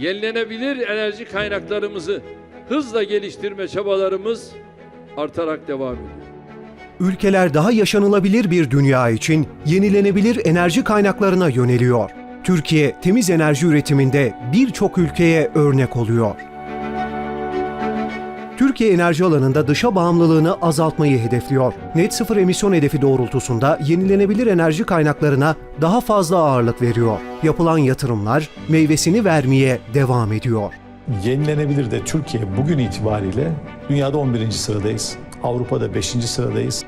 Yenilenebilir enerji kaynaklarımızı hızla geliştirme çabalarımız artarak devam ediyor. Ülkeler daha yaşanılabilir bir dünya için yenilenebilir enerji kaynaklarına yöneliyor. Türkiye temiz enerji üretiminde birçok ülkeye örnek oluyor. Türkiye enerji alanında dışa bağımlılığını azaltmayı hedefliyor. Net sıfır emisyon hedefi doğrultusunda yenilenebilir enerji kaynaklarına daha fazla ağırlık veriyor. Yapılan yatırımlar meyvesini vermeye devam ediyor. Yenilenebilir de Türkiye bugün itibariyle dünyada 11. sıradayız. Avrupa'da 5. sıradayız.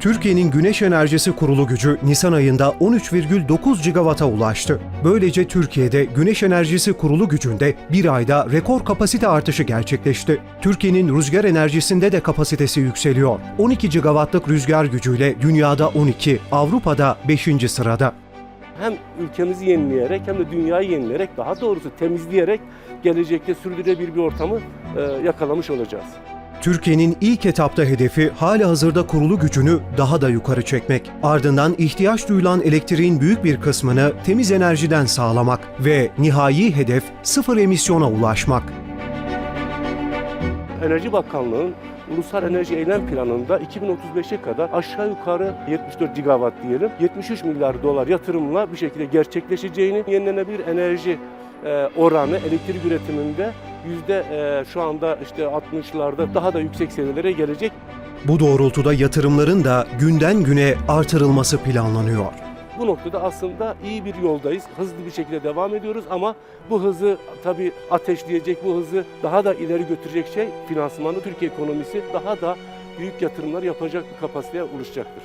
Türkiye'nin güneş enerjisi kurulu gücü Nisan ayında 13,9 gigawata ulaştı. Böylece Türkiye'de güneş enerjisi kurulu gücünde bir ayda rekor kapasite artışı gerçekleşti. Türkiye'nin rüzgar enerjisinde de kapasitesi yükseliyor. 12 gigawattlık rüzgar gücüyle dünyada 12, Avrupa'da 5. sırada. hem ülkemizi yenileyerek hem de dünyayı yenileyerek daha doğrusu temizleyerek gelecekte sürdürülebilir bir ortamı e, yakalamış olacağız. Türkiye'nin ilk etapta hedefi hali hazırda kurulu gücünü daha da yukarı çekmek. Ardından ihtiyaç duyulan elektriğin büyük bir kısmını temiz enerjiden sağlamak ve nihai hedef sıfır emisyona ulaşmak. Enerji Bakanlığı'nın Ulusal Enerji Eylem Planı'nda 2035'e kadar aşağı yukarı 74 gigawatt diyelim 73 milyar dolar yatırımla bir şekilde gerçekleşeceğini yenilenebilir enerji e, oranı elektrik üretiminde yüzde e, şu anda işte 60'larda daha da yüksek seviyelere gelecek. Bu doğrultuda yatırımların da günden güne artırılması planlanıyor. Bu noktada aslında iyi bir yoldayız. Hızlı bir şekilde devam ediyoruz ama bu hızı tabii ateşleyecek, bu hızı daha da ileri götürecek şey finansmanı Türkiye ekonomisi daha da büyük yatırımlar yapacak bir kapasiteye ulaşacaktır.